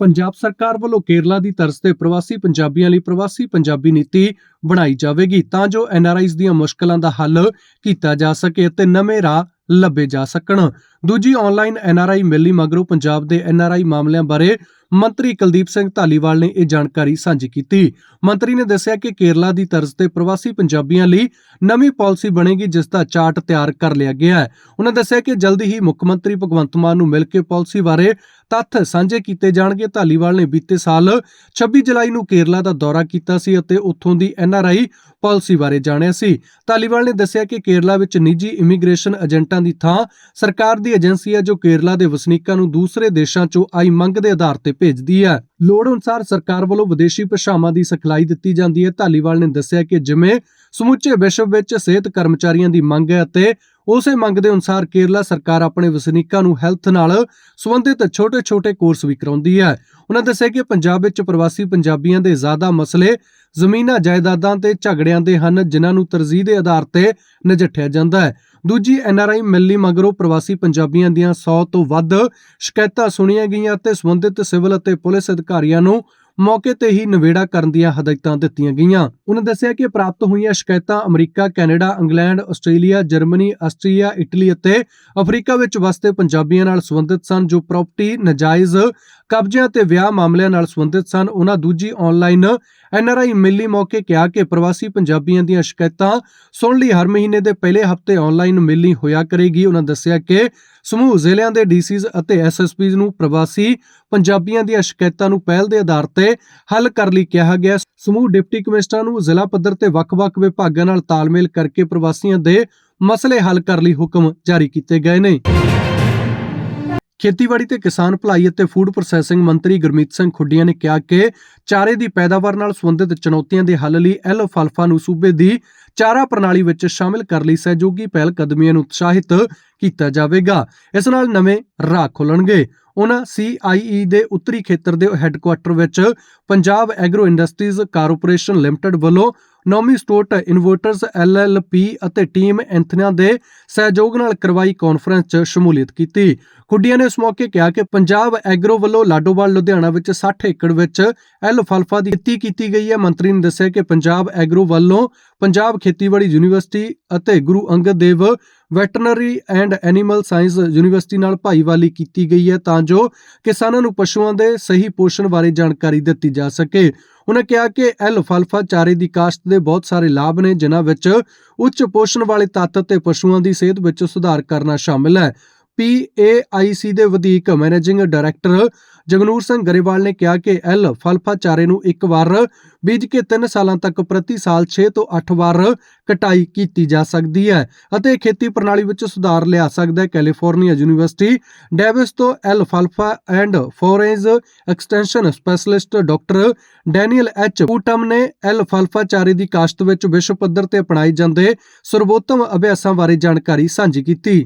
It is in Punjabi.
ਪੰਜਾਬ ਸਰਕਾਰ ਵੱਲੋਂ ਕੇਰਲਾ ਦੀ ਤਰਜ਼ ਤੇ ਪ੍ਰਵਾਸੀ ਪੰਜਾਬੀਆਂ ਲਈ ਪ੍ਰਵਾਸੀ ਪੰਜਾਬੀ ਨੀਤੀ ਬਣਾਈ ਜਾਵੇਗੀ ਤਾਂ ਜੋ ਐਨਆਰਆਈਜ਼ ਦੀਆਂ ਮੁਸ਼ਕਲਾਂ ਦਾ ਹੱਲ ਕੀਤਾ ਜਾ ਸਕੇ ਅਤੇ ਨਵੇਂ ਰਾਹ ਲੱਭੇ ਜਾ ਸਕਣ। ਦੂਜੀ ਆਨਲਾਈਨ ਐਨਆਰਆਈ ਮਿਲੀ ਮਗਰੋਂ ਪੰਜਾਬ ਦੇ ਐਨਆਰਆਈ ਮਾਮਲਿਆਂ ਬਾਰੇ ਮੰਤਰੀ ਕੁਲਦੀਪ ਸਿੰਘ ਧਾਲੀਵਾਲ ਨੇ ਇਹ ਜਾਣਕਾਰੀ ਸਾਂਝੀ ਕੀਤੀ। ਮੰਤਰੀ ਨੇ ਦੱਸਿਆ ਕਿ ਕੇਰਲਾ ਦੀ ਤਰਜ਼ ਤੇ ਪ੍ਰਵਾਸੀ ਪੰਜਾਬੀਆਂ ਲਈ ਨਵੀਂ ਪਾਲਿਸੀ ਬਣੇਗੀ, ਜਿਸ ਦਾ ਚਾਰਟ ਤਿਆਰ ਕਰ ਲਿਆ ਗਿਆ ਹੈ। ਉਹਨਾਂ ਦੱਸਿਆ ਕਿ ਜਲਦੀ ਹੀ ਮੁੱਖ ਮੰਤਰੀ ਭਗਵੰਤ ਮਾਨ ਨੂੰ ਮਿਲ ਕੇ ਪਾਲਿਸੀ ਬਾਰੇ ਤੱਥ ਸਾਂਝੇ ਕੀਤੇ ਜਾਣਗੇ। ਧਾਲੀਵਾਲ ਨੇ ਬੀਤੇ ਸਾਲ 26 ਜੁਲਾਈ ਨੂੰ ਕੇਰਲਾ ਦਾ ਦੌਰਾ ਕੀਤਾ ਸੀ ਅਤੇ ਉੱਥੋਂ ਦੀ ਐਨਆਰਆਈ ਪਾਲਿਸੀ ਬਾਰੇ ਜਾਣਿਆ ਸੀ। ਧਾਲੀਵਾਲ ਨੇ ਦੱਸਿਆ ਕਿ ਕੇਰਲਾ ਵਿੱਚ ਨਿੱਜੀ ਇਮੀਗ੍ਰੇਸ਼ਨ ਏਜੰਟਾਂ ਦੀ ਥਾਂ ਸਰਕਾਰ ਦੀ ਏਜੰਸੀ ਹੈ ਜੋ ਕੇਰਲਾ ਦੇ ਵਸਨੀਕਾਂ ਨੂੰ ਦੂਸਰੇ ਦੇਸ਼ਾਂ 'ਚੋਂ ਆਈ ਮੰਗ ਦੇ ਆਧਾਰ ਤੇ ਭੇਜਦੀ ਹੈ। ਲੋੜ ਅਨੁਸਾਰ ਸਰਕਾਰ ਵੱਲੋਂ ਵਿਦੇਸ਼ੀ ਭਾਸ਼ਾਵਾਂ ਦੀ ਸਿਖਲਾਈ ਦਿੱਤੀ ਜਾਂਦੀ ਹੈ। ਧਾਲੀਵਾਲ ਨੇ ਦੱਸਿਆ ਕਿ ਜਿਵੇਂ ਸਮੁੱਚੇ ਵਿਸ਼ਵ ਵਿੱਚ ਸਿਹਤ ਕਰਮਚਾਰੀਆਂ ਦੀ ਮੰਗ ਹੈ ਅਤੇ ਉਸੇ ਮੰਗ ਦੇ ਅਨੁਸਾਰ ਕੇਰਲਾ ਸਰਕਾਰ ਆਪਣੇ ਵਸਨੀਕਾਂ ਨੂੰ ਹੈਲਥ ਨਾਲ ਸੰਬੰਧਿਤ ਛੋਟੇ-ਛੋਟੇ ਕੋਰਸ ਵੀ ਕਰਾਉਂਦੀ ਹੈ। ਉਹਨਾਂ ਦੱਸਿਆ ਕਿ ਪੰਜਾਬ ਵਿੱਚ ਪ੍ਰਵਾਸੀ ਪੰਜਾਬੀਆਂ ਦੇ ਜ਼ਿਆਦਾ ਮਸਲੇ ਜ਼ਮੀਨਾਂ, ਜਾਇਦਾਦਾਂ ਤੇ ਝਗੜਿਆਂ ਦੇ ਹਨ, ਜਿਨ੍ਹਾਂ ਨੂੰ ਤਰਜੀਹ ਦੇ ਆਧਾਰ ਤੇ ਨਜਿੱਠਿਆ ਜਾਂਦਾ ਹੈ। ਦੂਜੀ ਐਨਆਰਆਈ ਮਿਲਣੀ ਮਗਰੋਂ ਪ੍ਰਵਾਸੀ ਪੰਜਾਬੀਆਂ ਦੀਆਂ 100 ਤੋਂ ਵੱਧ ਸ਼ਿਕਾਇਤਾਂ ਸੁਣੀਆਂ ਗਈਆਂ ਅਤੇ ਸੰਬੰਧਿਤ ਸਿਵਲ ਅਤੇ ਪੁਲਿਸ ਅਧਿਕਾਰੀਆਂ ਨੂੰ ਮੌਕੇ ਤੇ ਹੀ ਨਿਵੇੜਾ ਕਰਨ ਦੀਆਂ ਹਦਾਇਤਾਂ ਦਿੱਤੀਆਂ ਗਈਆਂ। ਉਹਨਾਂ ਦੱਸਿਆ ਕਿ ਪ੍ਰਾਪਤ ਹੋਈਆਂ ਸ਼ਿਕਾਇਤਾਂ America, Canada, England, Australia, Germany, Austria, Italy ਅਤੇ ਅਫਰੀਕਾ ਵਿੱਚ ਵਸਦੇ ਪੰਜਾਬੀਆਂ ਨਾਲ ਸੰਬੰਧਿਤ ਸਨ, ਜੋ ਪ੍ਰਾਪਰਟੀ ਨਜਾਇਜ਼ ਕਬਜ਼ਿਆਂ ਤੇ ਵਿਆਹ ਮਾਮਲਿਆਂ ਨਾਲ ਸੰਬੰਧਿਤ ਸਨ। ਉਹਨਾਂ ਦੂਜੀ ਆਨਲਾਈਨ ਐਨਆਰਆਈ ਮਿਲੀ ਮੌਕੇ ਕਿਹਾ ਕਿ ਪ੍ਰਵਾਸੀ ਪੰਜਾਬੀਆਂ ਦੀਆਂ ਸ਼ਿਕਾਇਤਾਂ ਸੁਣ ਲਈ ਹਰ ਮਹੀਨੇ ਦੇ ਪਹਿਲੇ ਹਫ਼ਤੇ ਆਨਲਾਈਨ ਮਿਲਣੀ ਹੋਇਆ ਕਰੇਗੀ। ਉਹਨਾਂ ਦੱਸਿਆ ਕਿ ਸਮੂਹ ਜ਼ਿਲ੍ਹਿਆਂ ਦੇ ਡੀਸੀਜ਼ ਅਤੇ ਐਸਐਸਪੀਜ਼ ਨੂੰ ਪ੍ਰਵਾਸੀ ਪੰਜਾਬੀਆਂ ਦੀਆਂ ਸ਼ਿਕਾਇਤਾਂ ਨੂੰ ਪਹਿਲ ਦੇ ਆਧਾਰ ਤੇ ਹੱਲ ਕਰਨ ਲਈ ਕਿਹਾ ਗਿਆ। ਸਮੂਹ ਡਿਪਟੀ ਕਮਿਸ਼ਨਰਾਂ ਨੂੰ ਜ਼ਿਲ੍ਹਾ ਪੱਧਰ ਤੇ ਵੱਖ-ਵੱਖ ਵਿਭਾਗਾਂ ਨਾਲ ਤਾਲਮੇਲ ਕਰਕੇ ਪ੍ਰਵਾਸੀਆਂ ਦੇ ਮਸਲੇ ਹੱਲ ਕਰਨ ਲਈ ਹੁਕਮ ਜਾਰੀ ਕੀਤੇ ਗਏ ਨੇ। ਖੇਤੀਬਾੜੀ ਤੇ ਕਿਸਾਨ ਭਲਾਈ ਅਤੇ ਫੂਡ ਪ੍ਰੋਸੈਸਿੰਗ ਮੰਤਰੀ ਗੁਰਮੀਤ ਸਿੰਘ ਖੁੱਡੀਆਂ ਨੇ ਕਿਹਾ ਕਿ ਚਾਰੇ ਦੀ ਪੈਦਾਵਾਰ ਨਾਲ ਸੰਬੰਧਿਤ ਚੁਣੌਤੀਆਂ ਦੇ ਹੱਲ ਲਈ ਐਲ ਫਲਫਾ ਨੂੰ ਸੂਬੇ ਦੀ ਚਾਰਾ ਪ੍ਰਣਾਲੀ ਵਿੱਚ ਸ਼ਾਮਿਲ ਕਰਨ ਲਈ ਸਹਿਯੋਗੀ ਪਹਿਲ ਕਦਮੀਆਂ ਨੂੰ ਉਤਸ਼ਾਹਿਤ ਕੀਤਾ ਜਾਵੇਗਾ। ਇਸ ਨਾਲ ਨਵੇਂ ਰਾਹ ਖੁੱਲਣਗੇ। ਉਹਨਾਂ ਸੀਆਈਈ ਦੇ ਉੱਤਰੀ ਖੇਤਰ ਦੇ ਹੈੱਡਕੁਆਟਰ ਵਿੱਚ Punjab agro industries corporation limited ਵੱਲੋਂ ਨੌਮੀ ਸਟੋਟ ਇਨਵਰਟਰਸ ਐਲਐਲਪੀ ਅਤੇ ਟੀਮ ਐਂਥਨਾ ਦੇ ਸਹਿਯੋਗ ਨਾਲ ਕਰਵਾਈ ਕਾਨਫਰੰਸ 'ਚ ਸ਼ਮੂਲੀਅਤ ਕੀਤੀ। ਖੁੱਡੀਆਂ ਨੇ ਇਸ ਮੌਕੇ ਕਿਹਾ ਕਿ ਪੰਜਾਬ ਐਗਰੋ ਵੱਲੋਂ ਲਾਡੋਵਾਲ, ਲੁਧਿਆਣਾ ਵਿੱਚ 60 ਏਕੜ ਵਿੱਚ ਐਲਫਾਲਫਾ ਦੀ ਖੇਤੀ ਕੀਤੀ ਗਈ ਹੈ। ਮੰਤਰੀ ਨੇ ਦੱਸਿਆ ਕਿ ਪੰਜਾਬ ਐਗਰੋ ਵੱਲੋਂ ਪੰਜਾਬ ਖੇਤੀਬਾੜੀ ਯੂਨੀਵਰਸਿਟੀ ਅਤੇ Guru Angad Dev veterinary and animal science university ਨਾਲ ਭਾਈਵਾਲੀ ਕੀਤੀ ਗਈ ਹੈ ਤਾਂ ਜੋ ਕਿਸਾਨਾਂ ਨੂੰ ਪਸ਼ੂਆਂ ਦੇ ਸਹੀ ਪੋਸ਼ਣ ਬਾਰੇ ਜਾਣਕਾਰੀ ਦਿੱਤੀ ਜਾ ਸਕੇ। ਉਹਨਾਂ ਕਿਹਾ ਕਿ ਐਲ ਫਲਫਾ ਚਾਰੇ ਦੀ ਕਾਸ਼ਤ ਦੇ ਬਹੁਤ ਸਾਰੇ ਲਾਭ ਨੇ, ਜਿਨ੍ਹਾਂ ਵਿੱਚ ਉੱਚ ਪੋਸ਼ਣ ਵਾਲੇ ਤੱਤ ਤੇ ਪਸ਼ੂਆਂ ਦੀ ਸਿਹਤ ਵਿੱਚ ਸੁਧਾਰ ਕਰਨਾ ਸ਼ਾਮਿਲ ਹੈ। ਪੀਏਆਈਸੀ ਦੇ ਵਧੀਕ ਮੈਨੇਜਿੰਗ ਡਾਇਰੈਕਟਰ ਜਗਨੂਰ ਸਿੰਘ ਗਰੇਵਾਲ ਨੇ ਕਿਹਾ ਕਿ ਐਲ ਫਲਫਾ ਚਾਰੇ ਨੂੰ ਇੱਕ ਵਾਰ, ਬੀਜ ਕੇ 3 ਸਾਲਾਂ ਤੱਕ ਪ੍ਰਤੀ ਸਾਲ 6 ਤੋਂ 8 ਵਾਰ ਕਟਾਈ ਕੀਤੀ ਜਾ ਸਕਦੀ ਹੈ ਅਤੇ ਖੇਤੀ ਪ੍ਰਣਾਲੀ ਵਿੱਚ ਸੁਧਾਰ ਲਿਆ ਸਕਦਾ ਹੈ। ਕੈਲੀਫੋਰਨੀਆ ਯੂਨੀਵਰਸਿਟੀ, ਡੇਵਿਸ ਤੋਂ ਐਲ ਫਲਫਾ and forage extension specialist doctor Daniel H Putnam ਨੇ ਐਲ ਫਲਫਾ ਚਾਰੇ ਦੀ ਕਾਸ਼ਤ ਵਿੱਚ ਵਿਸ਼ਵ ਪੱਧਰ ਤੇ ਅਪਣਾਏ ਜਾਂਦੇ ਸਰਵੋਤਮ ਅਭਿਆਸਾਂ ਬਾਰੇ ਜਾਣਕਾਰੀ ਸਾਂਝੀ ਕੀਤੀ।